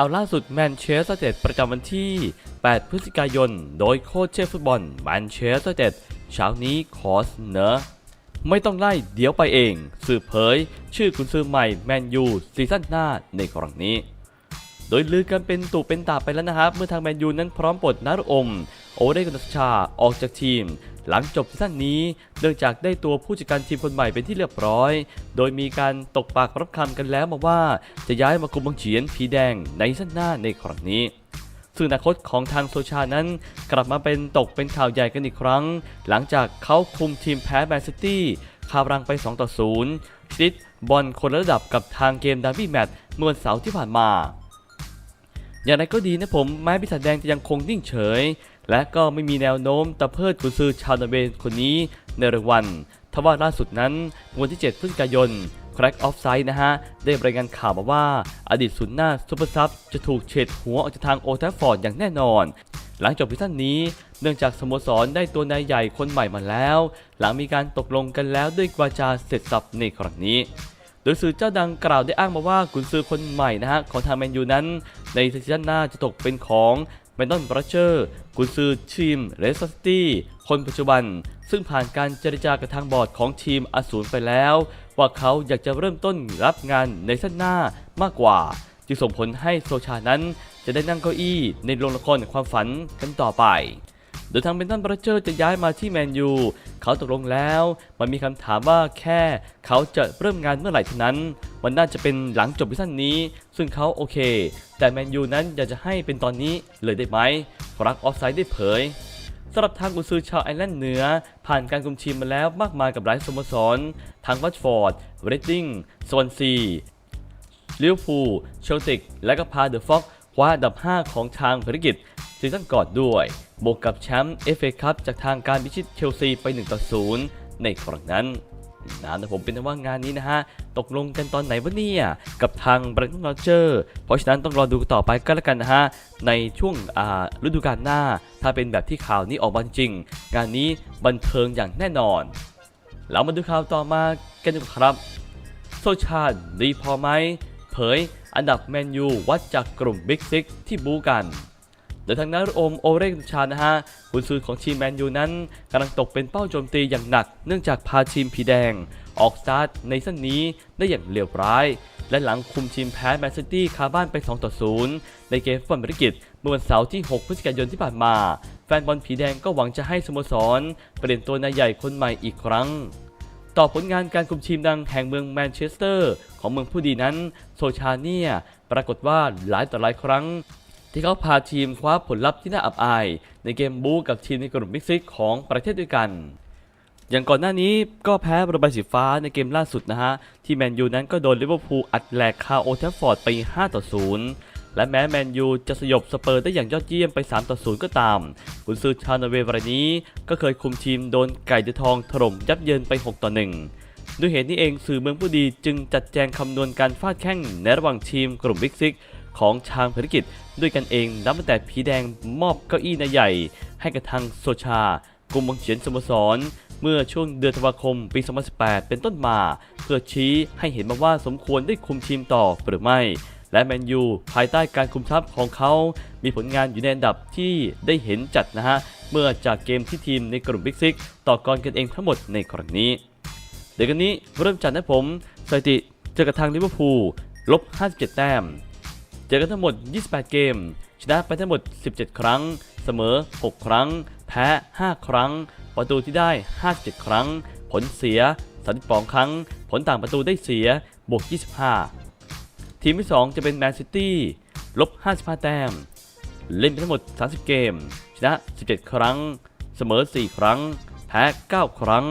ข่าวล่าสุดแมนเชสเตอร์เต็ดประจำวันที่ 8 พฤศจิกายน โดยโค้ชเชฟฟุตบอลแมนเชสเตอร์เต็ดเช้านี้ขอเสนอไม่ต้องไล่เดี๋ยวไปเอง สืบเผย ชื่อกุนซือใหม่แมนยูซีซั่นหน้าในครั้งนี้ โดยลือกันเป็นตุเป็นตาไปแล้วนะครับ เมื่อทางแมนยูนั้นพร้อมปลดนารุอมโอเดกุนชาออกจากทีม หลังจบซีซั่นนี้เนื่องจากได้ตัวผู้จัดการทีมคนใหม่เป็นที่เรียบร้อย โดยมีการตกปากรับคำกันแล้วมาว่า จะย้ายมาคุมบังเฉียนผีแดงในซีซั่นหน้าในครั้งนี้ซึ่งอนาคตของทางโซชานั้น กลับมาเป็นตกเป็นข่าวใหญ่กันอีกครั้ง หลังจากเขาคุมทีมแพ้แมนซิตี้คารังไป 2 ต่อ 0ชิดบอลคนระดับกับทางเกมดาร์บี้แมตช์เมื่อวันเสาร์ที่ผ่านมา อย่างไรก็ดีนะผม แม้พิศาจแดงจะยังคงนิ่งเฉย และก็ไม่มีแนวโน้มตะเพิดกุนซือชาวนอร์เวย์คนนี้ในรายวันทว่าล่าสุดนั้นวันที่ 7 พฤศจิกายนแคร็กออฟไซด์นะฮะ ได้รายงานข่าวมาว่า อดีตศูนย์หน้าซูเปอร์ซับจะถูกเฉดหัวออกจากทางโอแทฟฟอร์ดอย่างแน่นอน หลังจบซีซั่นนี้ เนื่องจากสโมสรได้ตัวนายใหญ่คนใหม่มาแล้ว หลังมีการตกลงกันแล้วด้วยวาจาเสร็จสับในครั้งนี้ โดยสื่อเจ้าดังกล่าวได้อ้างมาว่ากุนซือคนใหม่นะฮะของทางแมนยูนั้น ในซีซั่นหน้าจะตกเป็นของ แมนดอนบรัชเชอร์กุนซือทีมเรสซิตี้คนปัจจุบัน ซึ่งผ่านการเจรจากับทางบอร์ดของทีมอสูรไปแล้ว ว่าเขาอยากจะเริ่มต้นรับงานในซีซั่นหน้ามากกว่า จึงส่งผลให้โซชานั้นจะได้นั่งเก้าอี้ในโรงละครความฝันกันต่อไปโดยทางเบนตันบรัชเชอร์จะย้ายมาที่แมนยู เขาตกลงแล้ว มันมีคำถามว่าแค่เขาจะเริ่มงานเมื่อไหร่เท่านั้น มันน่าจะเป็นหลังจบซีซั่นนี้ ซึ่งเขาโอเค แต่แมนยูนั้นอยากจะให้เป็นตอนนี้เลยได้ไหมฟรักออฟไซด์ได้เผยสำหรับทางกุนซือชาวไอร์แลนด์เหนือ ผ่านการคุมทีมมาแล้วมากมายกับหลายสโมสรทั้งวัตฟอร์ดเรดดิ้งสวอนซีลิเวอร์พูลเชลติกและก็พาเดอะฟ็อกคว้าอันดับ 5 ของทางภารกิจซีซั่นก่อนด้วย บวกกับแชมป์เอฟเอคัพจากทางการพิชิตเชลซีไป 1 ต่อ 0 ในครั้งนั้น นะแต่ผมเป็นว่างานนี้นะฮะ ตกลงกันตอนไหนวะเนี่ย กับทางบรันต์นอเจอร์เพราะฉะนั้นต้องรอดูต่อไปก็แล้วกันนะฮะ ในช่วงอ่าฤดูกาลหน้า ถ้าเป็นแบบที่ข่าวนี้ออกมาจริง งานนี้บันเทิงอย่างแน่นอน เรามาดูข่าวต่อมากันดีกว่าครับ โซชาดดีพอไหมเผยอันดับแมนยูวัดจากกลุ่มบิ๊กซิกที่บูกัน โดยทางนั้นโอมโอเรกชานะฮะกุนซือของทีมแมนยูนั้นกำลังตกเป็นเป้าโจมตีอย่างหนัก เนื่องจากพาทีมผีแดง ออกสตาร์ทในสั้นนี้ได้อย่างเลวร้าย และหลังคุมทีมแพ้แมนซิตี้คาบ้านไป 2 ต่อ 0 ในเกมฟุตบอลบริกิตเมื่อวันเสาร์ที่ 6 พฤศจิกายนที่ผ่านมา แฟนบอลผีแดงก็หวังจะให้สโมสร เปลี่ยนตัวนายใหญ่คนใหม่อีกครั้งต่อผลงานการคุมทีมดังแห่งเมืองแมนเชสเตอร์ ของเมืองผู้ดีนั้น โซชาเนียปรากฏว่าหลายต่อหลายครั้ง ที่เขาพาทีมคว้าผลลัพธ์ที่น่าอับอาย ในเกมบู๊กับทีมในกลุ่มมิกซิกของประเทศด้วยกัน อย่างก่อนหน้านี้ก็แพ้รบายสีฟ้าในเกมล่าสุดนะฮะ ที่แมนยูนั้นก็โดนลิเวอร์พูลอัดแหลกคาโอเทฟฟอร์ดไป 5 ต่อ 0 และแม้แมนยูจะสยบสเปอร์ได้อย่างยอดเยี่ยมไป 3 ต่อ 0 ก็ตามกุนซือชาวนอร์เวรายนี้ ก็เคยคุมทีมโดนไก่เดือทองถล่มยับเยินไป 6 ต่อ 1ด้วยเหตุนี้เองสื่อเมืองผู้ดีจึงจัดแจงคำนวณการฟาดแข้งในระหว่างทีมกลุ่มบิ๊กซิก ของชางภารกิจด้วยกันเองนับตั้งแต่ผีแดงมอบเก้าอี้นายใหญ่ ให้กับทางโซชากลุ่มบังเฉียนสโมสร เมื่อช่วงเดือนธันวาคมปี 2018 เป็นต้นมา เพื่อชี้ให้เห็นมาว่าสมควรได้คุมทีมต่อหรือไม่ และแมนยูภายใต้การคุมทัพของเขา มีผลงานอยู่ในอันดับที่ได้เห็นจัดนะฮะ เมื่อจากเกมที่ทีมในกลุ่มบิ๊กซิกต่อกรกันเองทั้งหมดในครั้งนี้ เดี๋ยวกันนี้เริ่มจากนะผมสถิติเจอกับทางลิเวอร์พูลลบ 57 แต้ม เจอกันทั้งหมด 28 เกม ชนะไปทั้งหมด 17 ครั้ง เสมอ 6 ครั้ง แพ้ 5 ครั้ง ประตูที่ได้ 57 ครั้ง ผลเสีย32ครั้ง ผลต่างประตูได้เสีย บวก 25 ทีมที่ 2 จะเป็นแมนซิตี้ ลบ 55 แต้ม เล่นไปทั้งหมด 30 เกม ชนะ 17 ครั้ง เสมอ 4 ครั้ง แพ้ 9 ครั้ง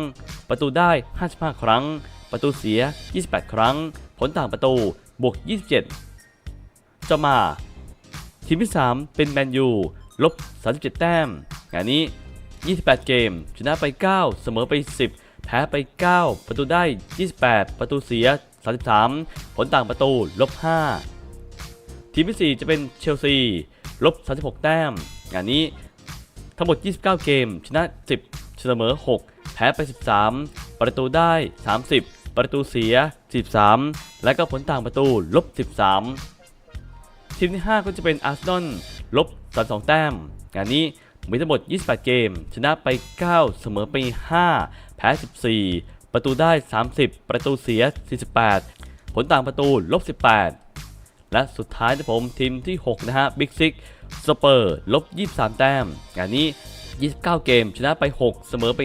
ประตูได้ 55 ครั้ง ประตูเสีย 28 ครั้ง ผลต่างประตู บวก 27 จะมา ทีมที่ 3 เป็นแมนยูลบ 37 แต้มงานนี้ 28 เกม ชนะไป 9 เสมอไป 10 แพ้ไป 9 ประตูได้ 28 ประตูเสีย 33 ผลต่างประตูลบ 5 ทีมที่ 4 จะเป็นเชลซีลบ 36 แต้มงานนี้ทั้งหมด 29 เกม ชนะ 10 เสมอ 6 แพ้ไป 13 ประตูได้ 30 ประตูเสีย 13 และก็ผลต่างประตูลบ 13 ทีมที่ 5 ก็จะเป็นอาร์เซนอลลบ32แต้ม งานนี้มีทั้งหมด 28 เกม ชนะไป 9 เสมอไป 5 แพ้ 14 ประตูได้ 30 ประตูเสีย 48 ผลต่างประตูลบ 18 และสุดท้ายนะผมทีมที่ 6 นะฮะบิ๊กซิกสเปอร์ลบ 23 แต้ม งานนี้ 29 เกม ชนะไป 6 เสมอไป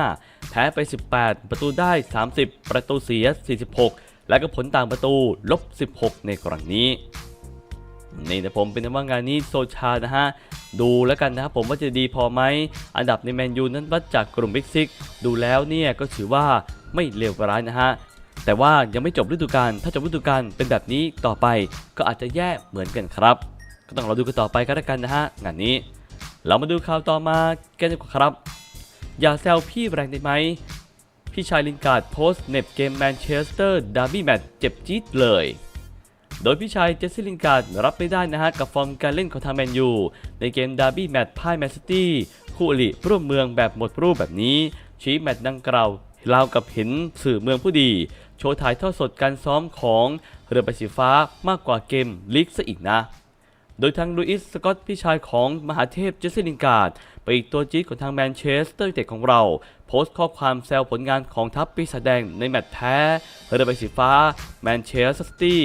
5 แพ้ไป 18 ประตูได้ 30 ประตูเสีย 46 และก็ผลต่างประตูลบ 16 ในครั้งนี้ นี่นะผมเป็นว่างานนี้โซชานะฮะดูแล้วกันนะครับผมว่าจะดีพอไหมอันดับในแมนยูนั้นวัดจากกลุ่มบิ๊กซิกดูแล้วเนี่ยก็ถือว่าไม่เลวร้ายนะฮะแต่ว่ายังไม่จบฤดูกาลถ้าจบฤดูกาลเป็นแบบนี้ต่อไปก็อาจจะแย่เหมือนกันครับ ก็ต้องรอดูกันต่อไปก็แล้วกันนะฮะงานนี้ เรามาดูข่าวต่อมากันดีกว่าครับ อย่าแซวพี่แรงได้ไหมพี่ชายลินการ์ดโพสต์เน็บเกมแมนเชสเตอร์ดาร์บี้แมตช์เจ็บจี๊ดเลย โดยพี่ชายเจสซี่ลินการ์ดรับไม่ได้นะฮะกับฟอร์มการเล่นของทางแมนยูในเกมดาร์บี้แมตช์พ่ายแมนซิตี้คู่อริร่วมเมืองแบบหมดรูปแบบนี้ ชี้แมตช์ดังกล่าวราวกับเห็นสื่อเมืองผู้ดี โชว์ถ่ายทอดสดการซ้อมของเรือใบสีฟ้ามากกว่าเกมลีกซะอีกนะ โดยทางลูอิสสกอตพี่ชายของมหาเทพเจสซี่ลินการ์ดไปอีกตัวจี๊ดของทางแมนเชสเตอร์ยูไนเต็ดของเรา โพสต์ข้อความแซวผลงานของทัพปีศาจแดงในแมตช์แพ้เรือใบสีฟ้าแมนเชสเตอร์ซิตี้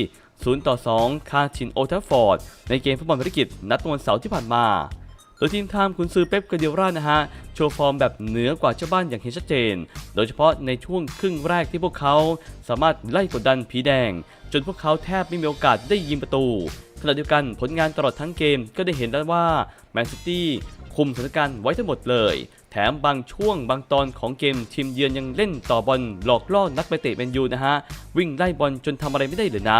0 ต่อ 2 คาชินโอทัฟฟอร์ด ในเกมฟุตบอลภารกิจ นัดวันเสาร์ที่ผ่านมา โดยทีมทามคุณซือเป๊ปกาเดียร่านะฮะ โชว์ฟอร์มแบบเหนือกว่าเจ้าบ้านอย่างเห็นชัดเจน โดยเฉพาะในช่วงครึ่งแรกที่พวกเขาสามารถไล่กดดันผีแดง จนพวกเขาแทบไม่มีโอกาสได้ยิงประตู ขณะเดียวกันผลงานตลอดทั้งเกมก็ได้เห็นแล้วว่าแมนซิตี้คุมสถานการณ์ไว้ทั้งหมดเลย แถมบางช่วงบางตอนของเกมทีมเยือนยังเล่นต่อบอลหลอกล่อนักไปเตะแมนยูนะฮะ วิ่งไล่บอลจนทำอะไรไม่ได้เลยนะ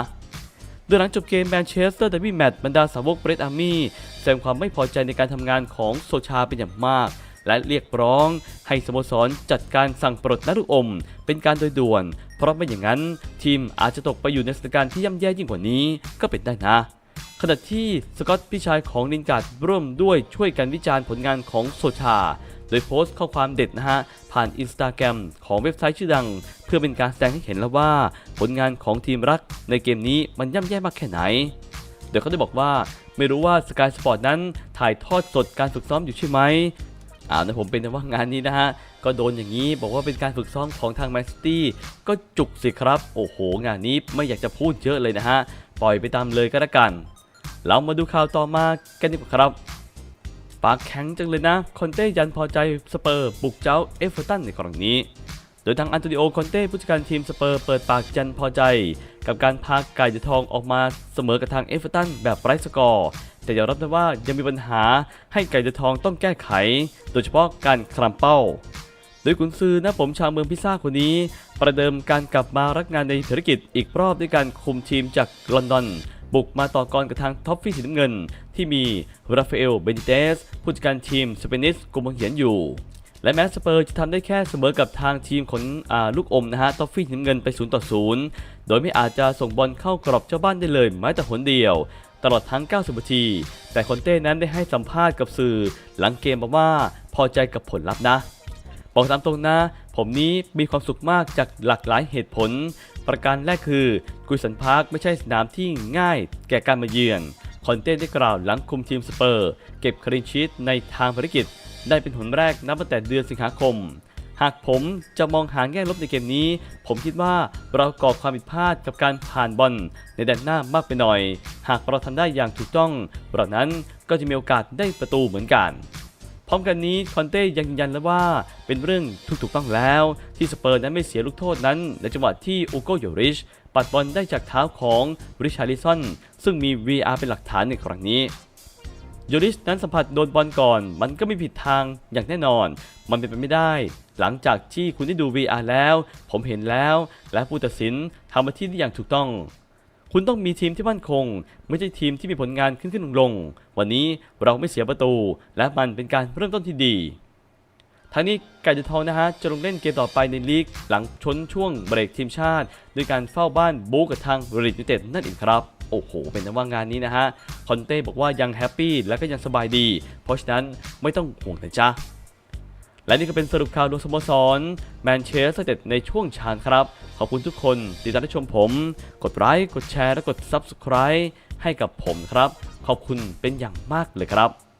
ดยหลังจบเกมแมนเชสเตอร์เดบี้แมตช์บรรดาสาวกเบรดอาร์มี่แสดงความไม่พอใจในการทำงานของโซชาเป็นอย่างมาก และเรียกร้องให้สโมสรจัดการสั่งปลดนักลูกอม เป็นการโดยด่วน เพราะไม่อย่างนั้น ทีมอาจจะตกไปอยู่ในสถานการณ์ที่ย่ำแย่ยิ่งกว่านี้ก็เป็นได้นะขณะที่สกอตพี่ชายของลินการ์ดร่วมด้วยช่วยกันวิจารณ์ผลงานของโซชา โดยโพสต์ข้อความเด็ดนะฮะ ผ่านอินสตาแกรมของเว็บไซต์ชื่อดัง เพื่อเป็นการแสดงให้เห็นแล้วว่า ผลงานของทีมรักในเกมนี้มันย่ำแย่มากแค่ไหนโดยเขาได้บอกว่าไม่รู้ว่าสกายสปอร์ตนั้นถ่ายทอดสดการฝึกซ้อมอยู่ใช่ไหมอ้าวนะผมเป็นแต่ว่างานนี้นะฮะ ก็โดนอย่างนี้บอกว่าเป็นการฝึกซ้อมของทางแมนซิตี้ก็จุกสิครับ โอ้โห งานนี้ไม่อยากจะพูดเยอะเลยนะฮะ ปล่อยไปตามเลยก็แล้วกัน เรามาดูข่าวต่อมากันดีกว่าครับ ปากแข็งจังเลยนะ คอนเต้ยันพอใจสเปอร์บุกเจ้าเอฟเวอร์ตันในครั้งนี้ โดยทางอันโตนิโอคอนเต้ผู้จัดการทีมสเปอร์เปิดปากยันพอใจ กับการพาไก่ทองออกมาเสมอกับทางเอฟเวอร์ตันแบบไร้สกอร์แต่ยอมรับนะว่ายังมีปัญหาให้ไก่เดทองต้องแก้ไข โดยเฉพาะการคลำเป้าโดยกุนซือนะผมชาวเมืองพิซซ่าคนนี้ ประเดิมการกลับมารับงานในภารกิจอีกรอบด้วยการคุมทีมจากลอนดอน บุกมาต่อกรกับทางท็อฟฟี่สีน้ำเงิน ที่มีราฟาเอล เบนิเตส ผู้จัดการทีมสเปนิสกุมบังเหียนอยู่ และแม้สเปอร์จะทำได้แค่เสมอกับทางทีมของลูกอมนะฮะท็อฟฟี่สีน้ำเงินไป0ต่อ0โดยไม่อาจจะส่งบอลเข้ากรอบเจ้าบ้านได้เลยแม้แต่หนเดียวตลอดทั้ง 90 นาที แต่คอนเต้นั้นได้ให้สัมภาษณ์กับสื่อ หลังเกมบอกว่าพอใจกับผลลัพธ์นะ บอกตามตรงนะ ผมนี้มีความสุขมากจากหลากหลายเหตุผล ประการแรกคือกุยสันพาร์คไม่ใช่สนามที่ง่ายแก่การมาเยือนคอนเต้ได้กล่าวหลังคุมทีมสเปอร์ เก็บคลีนชีตในทางภารกิจ ได้เป็นหนแรกนับตั้งแต่เดือนสิงหาคม หากผมจะมองหาแง่ลบในเกมนี้ ผมคิดว่าเราก่อความผิดพลาดกับการผ่านบอลในแดนหน้ามากไปหน่อย หากเราทำได้อย่างถูกต้องเรานั้นก็จะมีโอกาสได้ประตูเหมือนกัน ร้อมกันนี้คอนเต้ยังยืนยันแล้วว่าเป็นเรื่องถูกถูกต้องแล้ว ที่สเปอร์นั้นไม่เสียลูกโทษนั้น ในจังหวะที่อูโกโยริช ปัดบอลได้จากเท้าของริชาริสันซึ่งมี VR เป็นหลักฐานในครั้งนี้โยริชนั้นสัมผัสโดนบอลก่อน มันก็ไม่ผิดทางอย่างแน่นอน มันเป็นไปไม่ได้ หลังจากที่คุณได้ดู VR แล้ว ผมเห็นแล้ว และผู้ตัดสินทำหน้าที่ได้อย่างถูกต้อง คุณต้องมีทีมที่มั่นคง ไม่ใช่ทีมที่มีผลงานขึ้นขึ้นลงลง วันนี้เราไม่เสียประตู และมันเป็นการเริ่มต้นที่ดีทางนี้ไก่จะทองนะฮะจะลงเล่นเกมต่อไปในลีกหลังชนช่วงเบรกทีมชาติด้วยการเฝ้าบ้านบู๊กับทางบริตยูเต็ดนั่นเองครับ โอ้โห เป็นแต่ว่างานนี้นะฮะ คอนเต้บอกว่ายังแฮปปี้และก็ยังสบายดี เพราะฉะนั้นไม่ต้องห่วงนะจ๊ะ และนี่ก็เป็นสรุปข่าวดวงสโมสรแมนเชสเตอร์เต็ดในช่วงชานครับ ขอบคุณทุกคนที่ติดตามรับชมผม กดไลค์กดแชร์และกด Subscribe ให้กับผมครับ ขอบคุณเป็นอย่างมากเลยครับ